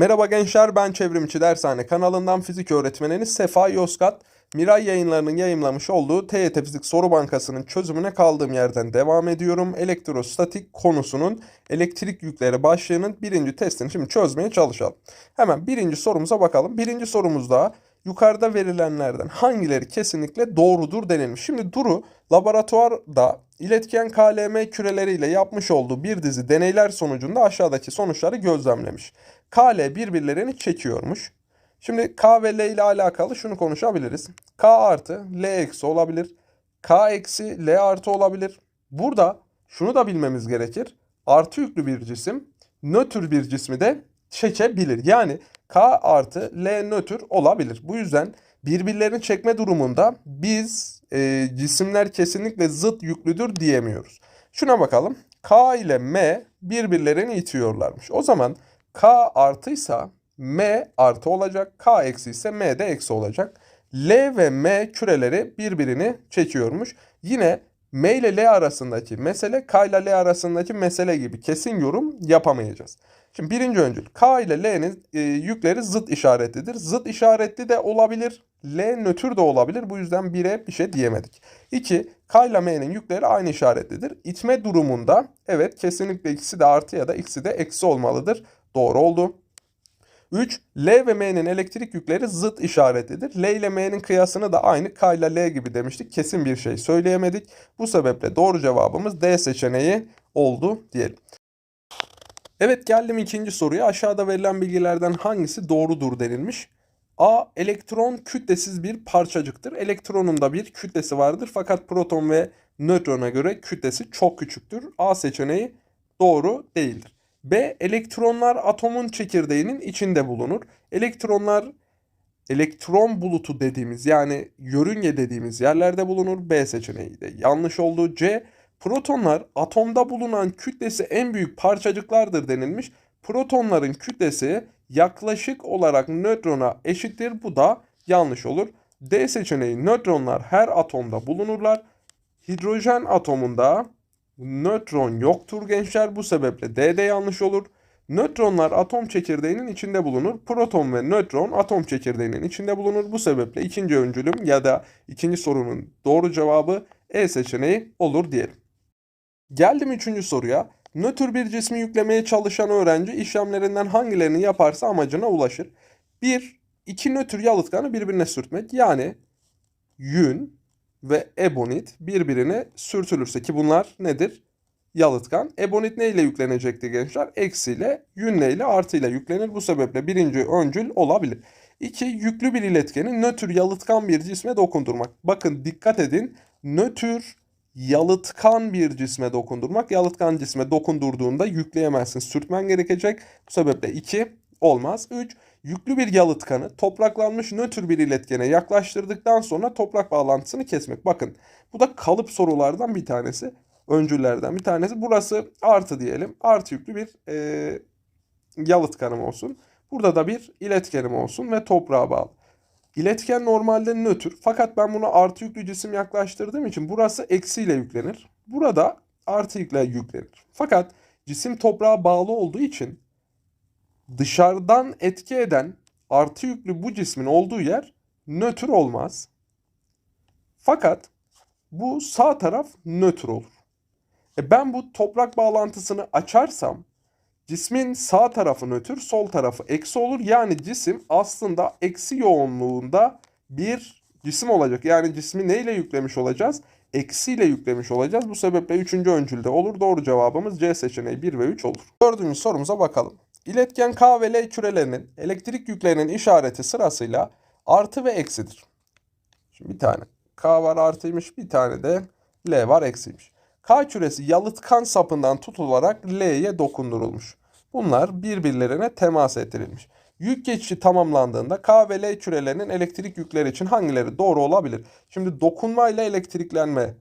Merhaba gençler ben Çevrimçi Dershane kanalından fizik öğretmeniniz Sefa Yozgat. Miray yayınlarının yayımlamış olduğu TYT Fizik Soru Bankası'nın çözümüne kaldığım yerden devam ediyorum. Elektrostatik konusunun elektrik yükleri başlığının birinci testini şimdi çözmeye çalışalım. Hemen birinci sorumuza bakalım. Birinci sorumuzda yukarıda verilenlerden hangileri kesinlikle doğrudur denilmiş. Şimdi Duru laboratuvarda iletken KLM küreleriyle yapmış olduğu bir dizi deneyler sonucunda aşağıdaki sonuçları gözlemlemiş. KL birbirlerini çekiyormuş. Şimdi K ve L ile alakalı şunu konuşabiliriz. K artı L eksi olabilir. K eksi L artı olabilir. Burada şunu da bilmemiz gerekir. Artı yüklü bir cisim nötr bir cismi de çekebilir. Yani K artı L nötr olabilir. Bu yüzden birbirlerini çekme durumunda biz e, cisimler kesinlikle zıt yüklüdür diyemiyoruz. Şuna bakalım. K ile M birbirlerini itiyorlarmış. O zaman K artıysa M artı olacak. K eksi ise M de eksi olacak. L ve M küreleri birbirini çekiyormuş. Yine M ile L arasındaki mesele K ile L arasındaki mesele gibi kesin yorum yapamayacağız. Şimdi birinci öncül K ile L'nin e, yükleri zıt işaretlidir. Zıt işaretli de olabilir. L nötr de olabilir. Bu yüzden 1'e bir şey diyemedik. 2. K ile M'nin yükleri aynı işaretlidir. İtme durumunda evet kesinlikle ikisi de artı ya da ikisi de eksi olmalıdır. Doğru oldu. 3. L ve M'nin elektrik yükleri zıt işaretlidir. L ile M'nin kıyasını da aynı K ile L gibi demiştik. Kesin bir şey söyleyemedik. Bu sebeple doğru cevabımız D seçeneği oldu diyelim. Evet geldim ikinci soruya. Aşağıda verilen bilgilerden hangisi doğrudur denilmiş. A. Elektron kütlesiz bir parçacıktır. Elektronun da bir kütlesi vardır fakat proton ve nötrona göre kütlesi çok küçüktür. A seçeneği doğru değildir. B. Elektronlar atomun çekirdeğinin içinde bulunur. Elektronlar elektron bulutu dediğimiz yani yörünge dediğimiz yerlerde bulunur. B seçeneği de yanlış oldu. C. Protonlar atomda bulunan kütlesi en büyük parçacıklardır denilmiş. Protonların kütlesi yaklaşık olarak nötrona eşittir. Bu da yanlış olur. D seçeneği nötronlar her atomda bulunurlar. Hidrojen atomunda nötron yoktur gençler. Bu sebeple D de yanlış olur. Nötronlar atom çekirdeğinin içinde bulunur. Proton ve nötron atom çekirdeğinin içinde bulunur. Bu sebeple ikinci öncülüm ya da ikinci sorunun doğru cevabı E seçeneği olur diyelim. Geldim üçüncü soruya. Nötr bir cismi yüklemeye çalışan öğrenci işlemlerinden hangilerini yaparsa amacına ulaşır. 1. iki nötr yalıtkanı birbirine sürtmek yani yün ve ebonit birbirine sürtülürse ki bunlar nedir? Yalıtkan. Ebonit ne ile yüklenecekti gençler? Eksiyle, yün ile artıyla yüklenir. Bu sebeple birinci öncül olabilir. 2. Yüklü bir iletkeni nötr yalıtkan bir cisme dokundurmak. Bakın dikkat edin. Nötr yalıtkan bir cisme dokundurmak. Yalıtkan cisme dokundurduğunda yükleyemezsin. Sürtmen gerekecek. Bu sebeple 2 olmaz. 3. Yüklü bir yalıtkanı topraklanmış nötr bir iletkene yaklaştırdıktan sonra toprak bağlantısını kesmek. Bakın bu da kalıp sorulardan bir tanesi. Öncüllerden bir tanesi. Burası artı diyelim. Artı yüklü bir e, yalıtkanım olsun. Burada da bir iletkenim olsun ve toprağa bağlı. İletken normalde nötr fakat ben buna artı yüklü cisim yaklaştırdığım için burası eksiyle yüklenir. Burada artı ile yüklenir. Fakat cisim toprağa bağlı olduğu için dışarıdan etki eden artı yüklü bu cismin olduğu yer nötr olmaz. Fakat bu sağ taraf nötr olur. E ben bu toprak bağlantısını açarsam cismin sağ tarafı nötr, sol tarafı eksi olur. Yani cisim aslında eksi yoğunluğunda bir cisim olacak. Yani cismi neyle yüklemiş olacağız? Eksiyle yüklemiş olacağız. Bu sebeple üçüncü öncülde olur. Doğru cevabımız C seçeneği 1 ve 3 olur. Dördüncü sorumuza bakalım. İletken K ve L kürelerinin elektrik yüklerinin işareti sırasıyla artı ve eksidir. Şimdi bir tane K var artıymış, bir tane de L var eksiymiş. K küresi yalıtkan sapından tutularak L'ye dokundurulmuş. Bunlar birbirlerine temas ettirilmiş. Yük geçişi tamamlandığında K ve L kürelerinin elektrik yükleri için hangileri doğru olabilir? Şimdi dokunma ile elektriklenme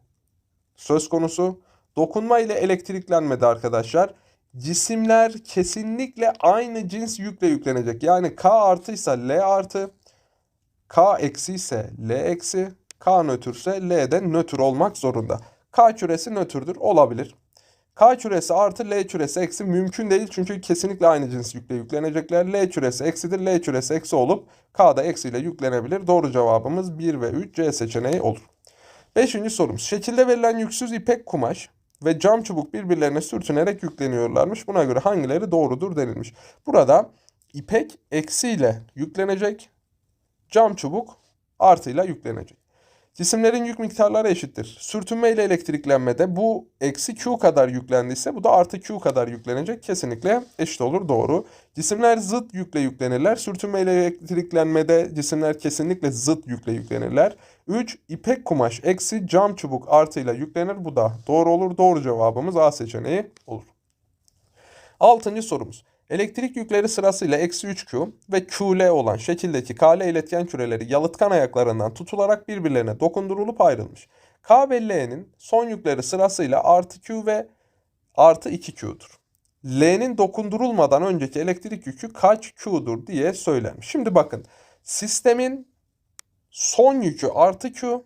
söz konusu. Dokunma ile elektriklenmede arkadaşlar cisimler kesinlikle aynı cins yükle yüklenecek. Yani K artıysa L artı, K eksi ise L eksi, K nötrse L de nötr olmak zorunda. K küresi nötrdür olabilir. K küresi artı L küresi eksi mümkün değil çünkü kesinlikle aynı cins yükle yüklenecekler. L küresi eksidir. L küresi eksi olup K da eksiyle yüklenebilir. Doğru cevabımız 1 ve 3 C seçeneği olur. Beşinci sorumuz. Şekilde verilen yüksüz ipek kumaş ve cam çubuk birbirlerine sürtünerek yükleniyorlarmış. Buna göre hangileri doğrudur denilmiş. Burada ipek eksiyle yüklenecek, cam çubuk artıyla yüklenecek. Cisimlerin yük miktarları eşittir. Sürtünme ile elektriklenmede bu eksi Q kadar yüklendiyse bu da artı Q kadar yüklenecek. Kesinlikle eşit olur doğru. Cisimler zıt yükle yüklenirler. Sürtünme ile elektriklenmede cisimler kesinlikle zıt yükle yüklenirler. 3. ipek kumaş eksi cam çubuk artıyla yüklenir. Bu da doğru olur. Doğru cevabımız A seçeneği olur. Altıncı sorumuz. Elektrik yükleri sırasıyla eksi 3Q ve QL olan şekildeki KL iletken küreleri yalıtkan ayaklarından tutularak birbirlerine dokundurulup ayrılmış. K ve L'nin son yükleri sırasıyla artı Q ve artı 2Q'dur. L'nin dokundurulmadan önceki elektrik yükü kaç Q'dur diye söylenmiş. Şimdi bakın sistemin son yükü artı Q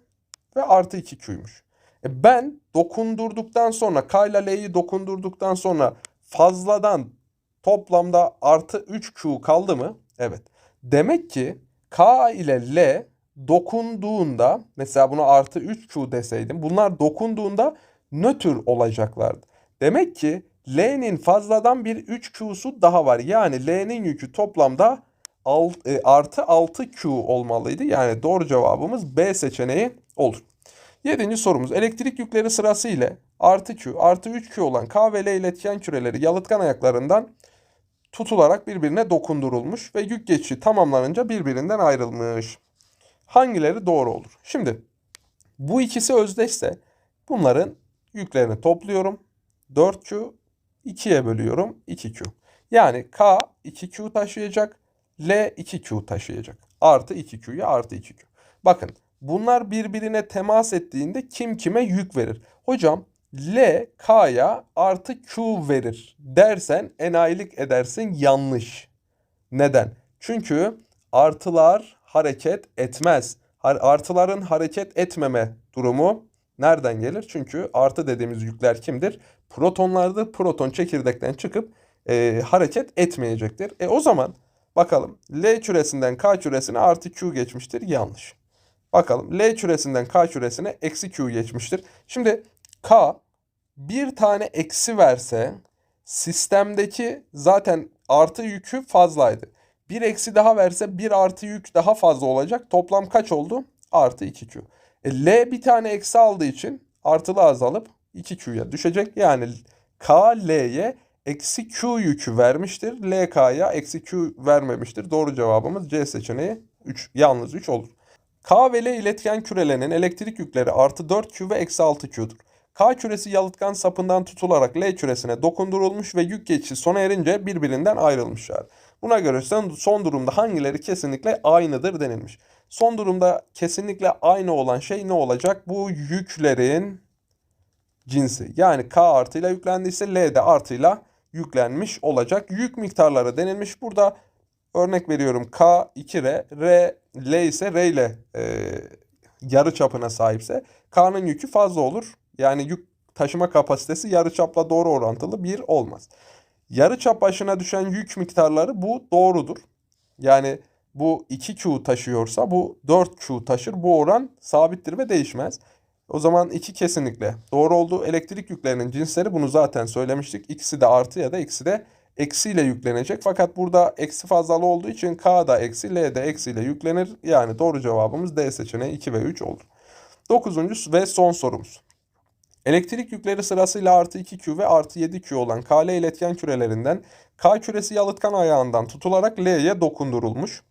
ve artı 2Q'ymuş. E ben dokundurduktan sonra K ile L'yi dokundurduktan sonra fazladan toplamda artı 3Q kaldı mı? Evet. Demek ki K ile L dokunduğunda mesela buna artı 3Q deseydim bunlar dokunduğunda nötr olacaklardı. Demek ki L'nin fazladan bir 3Q'su daha var. Yani L'nin yükü toplamda alt, e, artı 6Q olmalıydı. Yani doğru cevabımız B seçeneği olur. Yedinci sorumuz. Elektrik yükleri sırası ile artı Q artı 3Q olan K ve L iletken küreleri yalıtkan ayaklarından tutularak birbirine dokundurulmuş ve yük geçişi tamamlanınca birbirinden ayrılmış. Hangileri doğru olur? Şimdi bu ikisi özdeşse bunların yüklerini topluyorum. 4Q 2'ye bölüyorum 2Q. Yani K 2Q taşıyacak, L 2Q taşıyacak. Artı 2Q'ya artı 2Q. Bakın bunlar birbirine temas ettiğinde kim kime yük verir? Hocam L K'ya artı Q verir dersen enayilik edersin yanlış. Neden? Çünkü artılar hareket etmez. Artıların hareket etmeme durumu nereden gelir? Çünkü artı dediğimiz yükler kimdir? Protonlardır. Proton çekirdekten çıkıp e, hareket etmeyecektir. E o zaman bakalım L küresinden K küresine artı Q geçmiştir. Yanlış. Bakalım L küresinden K küresine eksi Q geçmiştir. Şimdi K bir tane eksi verse sistemdeki zaten artı yükü fazlaydı. Bir eksi daha verse bir artı yük daha fazla olacak. Toplam kaç oldu? Artı 2Q. E, L bir tane eksi aldığı için artılı azalıp 2Q'ya düşecek. Yani K L'ye eksi Q yükü vermiştir. L K'ya eksi Q vermemiştir. Doğru cevabımız C seçeneği 3. Yalnız 3 olur. K ve L iletken kürelerinin elektrik yükleri artı 4Q ve eksi 6Q'dur. K küresi yalıtkan sapından tutularak L küresine dokundurulmuş ve yük geçişi sona erince birbirinden ayrılmışlar. Buna göre son durumda hangileri kesinlikle aynıdır denilmiş. Son durumda kesinlikle aynı olan şey ne olacak? Bu yüklerin cinsi. Yani K artıyla yüklendiyse L de artıyla yüklenmiş olacak. Yük miktarları denilmiş. Burada örnek veriyorum K 2R, R, L ise R ile e, yarı çapına sahipse K'nın yükü fazla olur. Yani yük taşıma kapasitesi yarıçapla doğru orantılı bir olmaz. Yarıçap başına düşen yük miktarları bu doğrudur. Yani bu 2Q taşıyorsa bu 4Q taşır. Bu oran sabittir ve değişmez. O zaman 2 kesinlikle doğru oldu. Elektrik yüklerinin cinsleri bunu zaten söylemiştik. İkisi de artı ya da ikisi de eksiyle yüklenecek. Fakat burada eksi fazlalı olduğu için K da eksi L de eksiyle yüklenir. Yani doğru cevabımız D seçeneği 2 ve 3 olur. Dokuzuncu ve son sorumuz. Elektrik yükleri sırasıyla artı 2Q ve artı 7Q olan KL iletken kürelerinden K küresi yalıtkan ayağından tutularak L'ye dokundurulmuş.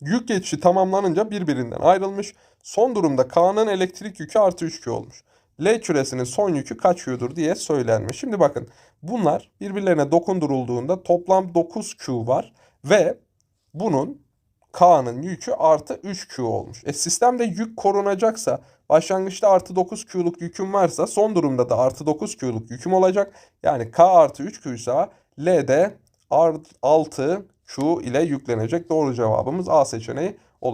Yük geçişi tamamlanınca birbirinden ayrılmış. Son durumda K'nın elektrik yükü artı 3Q olmuş. L küresinin son yükü kaç Q'dur diye söylenmiş. Şimdi bakın bunlar birbirlerine dokundurulduğunda toplam 9Q var ve bunun K'nın yükü artı 3Q olmuş. E sistemde yük korunacaksa başlangıçta artı 9Q'luk yüküm varsa son durumda da artı 9Q'luk yüküm olacak. Yani K artı 3Q ise L'de 6Q ile yüklenecek. Doğru cevabımız A seçeneği